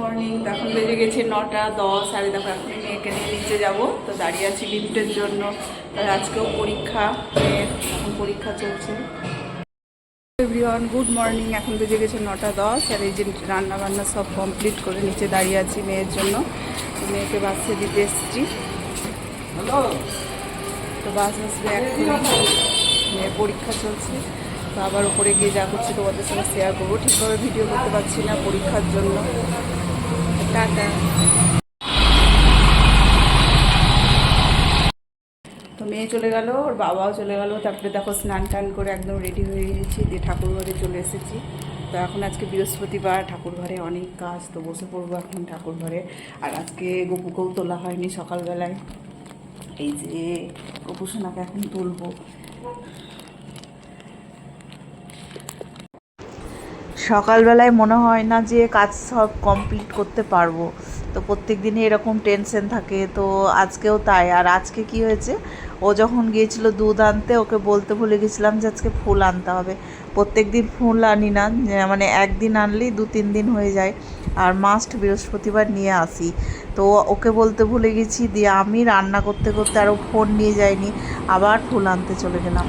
Morning এখন বেজে গেছে নটা দশ আর দেখো এখন মেয়েকে নিয়ে নিচে যাব। তো দাঁড়িয়ে আছি লিফ্টের জন্য। আর আজকেও পরীক্ষা মেয়ের এখন পরীক্ষা চলছে। এভরিওয়ান গুড মর্নিং এখন বেজে গেছে নটা দশ আর এই যে রান্নাবান্না সব কমপ্লিট করে নিচে দাঁড়িয়ে আছি মেয়ের জন্য। মেয়েকে বাসে দিতে এসেছি। তো বাস আসবে এখন। মেয়ের পরীক্ষা চলছে। তো আবার উপরে গিয়ে যা করছি তোমাদের সঙ্গে শেয়ার করব। ঠিকভাবে ভিডিও করতে পারছি না পরীক্ষার জন্য। তো মেয়ে চলে গেল, ওর বাবাও চলে গেল। তারপরে দেখো স্নান টান করে একদম রেডি হয়ে গেছি, দিয়ে ঠাকুর ঘরে চলে এসেছি। তো এখন আজকে বৃহস্পতিবার, ঠাকুর ঘরে অনেক কাজ, তো বসে পড়ব এখন ঠাকুর ঘরে। আর আজকে গপুকেও তোলা হয়নি সকালবেলায়। এই যে গপু সোনাকে এখন তুলবো। সকালবেলায় মনে হয় না যে কাজ সব কমপ্লিট করতে পারব। তো প্রত্যেক দিনই এরকম টেনশন থাকে, তো আজকেও তাই। আর আজকে কি হয়েছে? ও যখন গিয়েছিল দুধ আনতে, ওকে বলতে ভুলে গেছিলাম যে আজকে ফুল আনতে হবে। প্রত্যেক দিন ফুল আনি না মানে একদিন আনলেই দু তিন দিন হয়ে যায়। আর মাস্ট বৃহস্পতিবার নিয়ে আসি। তো ওকে বলতে ভুলে গেছি, দিয়ে আমি রান্না করতে করতে আরও ফোন নিয়ে যাইনি আবার ফুল আনতে চলে গেলাম।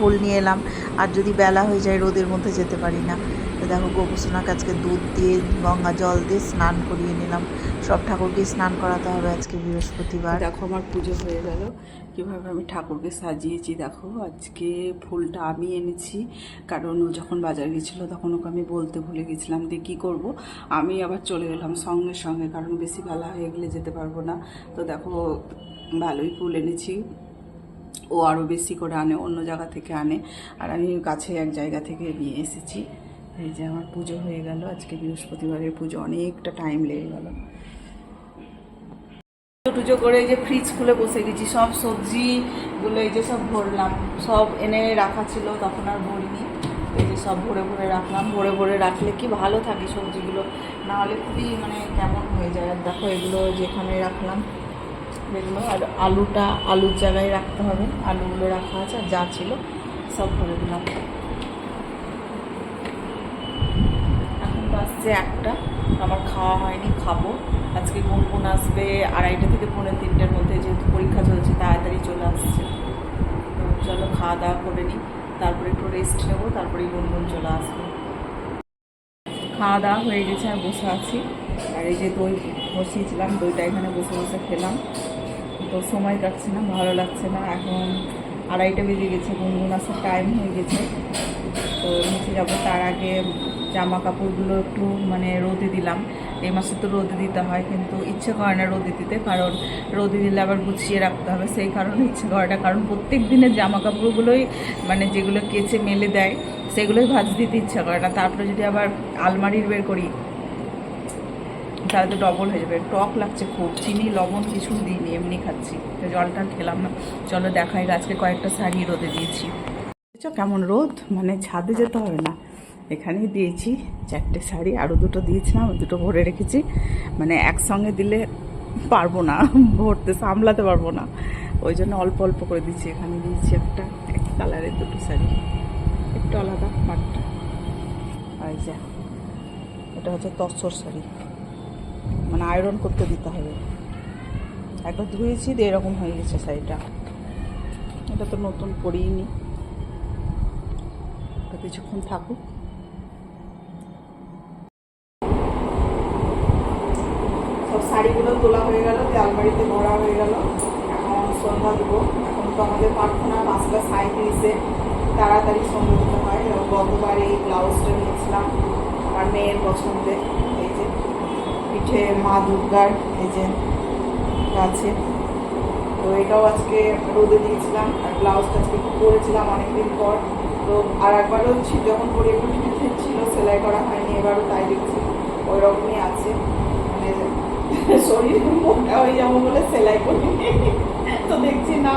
ফুল নিয়ে এলাম। আর যদি বেলা হয়ে যায়, রোদের মধ্যে যেতে পারি না। তো দেখো, গোপুসোনাকে আজকে দুধ দিয়ে, গঙ্গা জল দিয়ে স্নান করিয়ে নিলাম। সব ঠাকুরকে স্নান করাতে হবে আজকে বৃহস্পতিবার। দেখো, আমার পুজো হয়ে গেল। কীভাবে আমি ঠাকুরকে সাজিয়েছি দেখো, আজকে ফুলটা আমি এনেছি। কারণ ও যখন বাজার গেছিল, তখন ওকে আমি বলতে ভুলে গেছিলাম দিয়ে কী করব। আমি আবার চলে গেলাম সঙ্গে সঙ্গে, কারণ বেশি বেলা হয়ে গেলে যেতে পারব না। তো দেখো, ভালোই ফুল এনেছি। ও আরও বেশি করে আনে, অন্য জায়গা থেকে আনে। আর আমি কাছে এক জায়গা থেকে নিয়ে এসেছি। এই যে আমার পুজো হয়ে গেল, আজকে বৃহস্পতিবারের পুজো, অনেকটা টাইম লেগে গেল। টুজো করে এই যে ফ্রিজ খুলে বসে গেছি। সব সবজিগুলো এই যে সব ভরলাম। সব এনে রাখা ছিল, তখন আর ভরিনি। এই যে সব ভরে ভরে রাখলাম। ভরে ভরে রাখলে কি ভালো থাকে সবজিগুলো? নাহলে খুবই মানে কেমন হয়ে যায়। আর দেখো এগুলো যেখানে রাখলাম এগুলো আর আলুটা আলুর জায়গায় রাখতে হবে। আলুগুলো রাখা আছে, আর যা ছিল সব ভরে দিলাম। এখন বাসছে একটা। আমার খাওয়া হয়নি, খাব। আজকে গুনগুন আসবে আড়াইটা থেকে পৌনে তিনটের মধ্যে, যেহেতু পরীক্ষা চলছে, তাড়াতাড়ি চলে আসছে। তো চলো খাওয়া দাওয়া করে নিই। তারপরে একটু রেস্ট নেব তারপরে গুনগুন চলে আসবে। খাওয়া দাওয়া হয়ে গেছে আর বসে আছি। আর এই যে দই বসিয়েছিলাম, দইটা এখানে বসে বসে খেলাম। তো সময় কাটছে না, ভালো লাগছে না। এখন আড়াইটা বেজে গেছে গুনগুন আসার টাইম হয়ে গেছে। তো নিচে যাব, তার আগে জামা কাপড়গুলো একটু মানে রোদে দিলাম। এই মাসে তো রোদে দিতে হয়, কিন্তু ইচ্ছে করে না রোদে দিতে, কারণ রোদে দিলে আবার গুছিয়ে রাখতে হবে। সেই কারণে ইচ্ছে করে না, কারণ প্রত্যেক দিনের জামা কাপড়গুলোই মানে যেগুলো কেচে মেলে দেয়, সেগুলোই ভাজ দিতে ইচ্ছা করে না। তারপরে যদি আবার আলমারির বের করি তাহলে ডবল হয়ে যাবে। টক লাগছে খুব। চিনি, লবণ কিছু দিইনি, এমনি খাচ্ছি। জলটা খেলাম না। চলো দেখাই, আজকে কয়েকটা শাড়ি রোদে দিয়েছি। কেমন রোদ? মানে ছাদে যেতে হবে না। এখানেই দিয়েছি চারটে শাড়ি আরও দুটো দিয়েছিলাম, দুটো ভরে রেখেছি। মানে একসঙ্গে দিলে পারব না, ভরতে, সামলাতে পারব না। ওই জন্য অল্প অল্প করে দিচ্ছি এখানে দিয়েছি একটা, এক কালারের দুটো শাড়ি। একটু আলাদা পাটটা আর যা, এটা হচ্ছে তসর শাড়ি। মানে আয়রন করতে দিতে হবে। একবার ধুয়েছি দিয়ে এরকম হয়ে গেছে শাড়িটা। এটা তো নতুন পরিনি। কিছুক্ষণ থাকুক। সব শাড়িগুলো তোলা হয়ে গেল আলমারিতে ভরা হয়ে গেল। এখন সন্ধ্যা দেবো। এখন তো আমাদের প্রার্থনা, পাঁচটা সাঁত্রিশে তাড়াতাড়ি সন্ধ্যা দিতে হয়। গতবার এই ব্লাউজটা নিয়েছিলাম, আমার মেয়ের যে পিঠে মা দুর্গার এই যে আছে তো এটাও আজকে রোদে দিয়েছিলাম, আর ব্লাউজটা আজকে একটু পরেছিলাম অনেকদিন পর। তো আর একবারও যখন পরে একটু পিঠে ছিল, সেলাই করা হয়নি, এবারও তাই দেখছি ওই রকমই আছে। মানে শরীর মোটা হয়ে যাব বলে সেলাই করি। তো দেখছি না,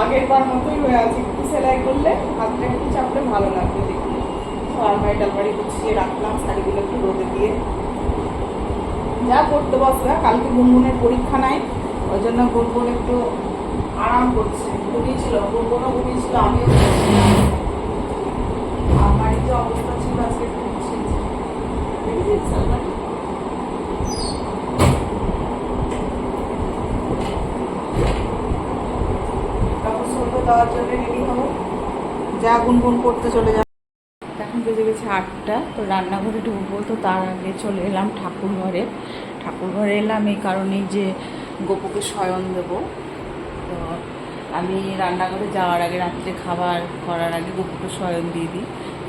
আগের বার মতোই হয়ে আছে। একটু সেলাই করলে হাতটা একটু চাপলে ভালো লাগবে দেখতে। তো আলমারি টালমারি গুছিয়ে রাখলাম, শাড়িগুলো একটু রোদে দিয়ে। যা পড়তে বসবে, কালকে গুনগুনের পরীক্ষা নাই, ওই জন্য গুনগুন একটু আরাম করছে। ঘুমিয়েছিল, গুনগুনও ঘুমিয়েছিল, আমিও আমার যে অবস্থা ছিল আজকে তারপর ছোট দেওয়ার জন্য রেডি হব। যা গুনগুন করতে চলে যাবে। আটটা তো রান্নাঘরে ঢুকবো, তো তার আগে চলে এলাম ঠাকুর ঘরে ঠাকুর ঘরে এলাম এই কারণেই যে গোপুকে শয়ন দেবো। তো আমি রান্নাঘরে যাওয়ার আগে রাত্রে খাবার করার আগে গোপুকে শয়ন দিয়ে দিই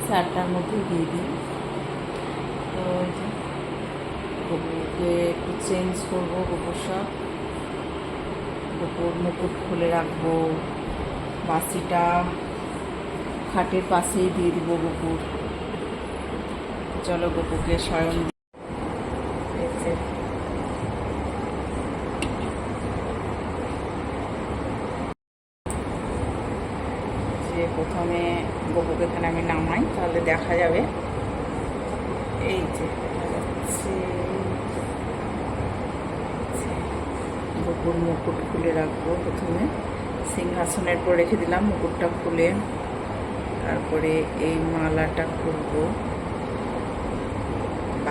চারটার মধ্যে দিয়ে দিই। তো গোপুকে একটু চেঞ্জ করব, গোপুর সব। গোপুর মুকুট খুলে রাখব, বাসিটা খাটের পাশেই দিয়ে দিব গোপুর। চলো গোপুকে দিই। যে প্রথমে গোপুকে এখানে আমি নামাই, তাহলে দেখা যাবে। এই যে যাচ্ছে। মুকুট খুলে রাখব প্রথমে। সিংহাসনের পর রেখে দিলাম, মুকুটটা খুলে। তারপরে এই মালাটা খুলবো।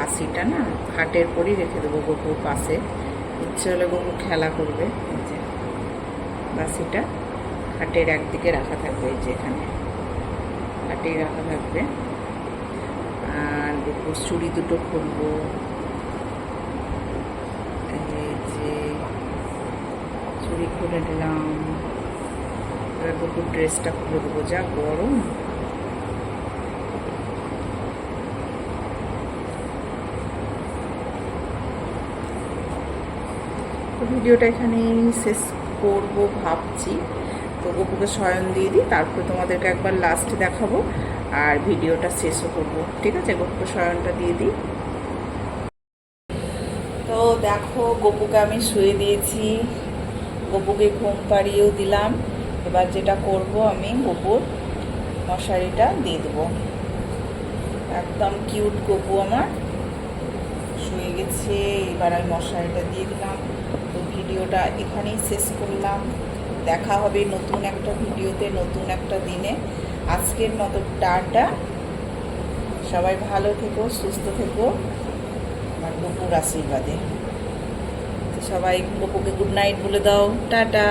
বাসিটা না, খাটের পরই রেখে দেবো গোপুর পাশে। ইচ্ছে হলে গোপু খেলা করবে যে বাসিটা খাটের একদিকে রাখা থাকবে, এই যে এখানে। খাটেই রাখা থাকবে। আর গোপুর চুড়ি দুটো খুলবো। যে চুড়ি খুলে নিলাম এবার গোপুর ড্রেসটা খুলে দেবো, যা গরম তো ভিডিওটা এখানেই শেষ করব ভাবছি। তো গপুকে শয়ন দিয়ে দিই, তারপরে তোমাদেরকে একবার লাস্টে দেখাবো আর ভিডিওটা শেষও করব। ঠিক আছে? গপুকে শয়নটা দিয়ে দিই। তো দেখো, গপুকে আমি শুয়ে দিয়েছি। গপুকে ঘুম পাড়িয়েও দিলাম। এবার যেটা করব আমি, গপুর মশারিটা দিয়ে দেবো। একদম কিউট গপু আমার। শুয়ে গেছে, এবার আমি মশারিটা দিয়ে দিলাম। ভিডিওটা এখানেই শেষ করলাম। দেখা হবে নতুন একটা ভিডিওতে, নতুন একটা দিনে। আজকের মতো টাটা। সবাই ভালো থেকো, সুস্থ থেকো। আমার বপুর আশীর্বাদে। সবাই বপুকে গুড নাইট বলে দাও। টাটা।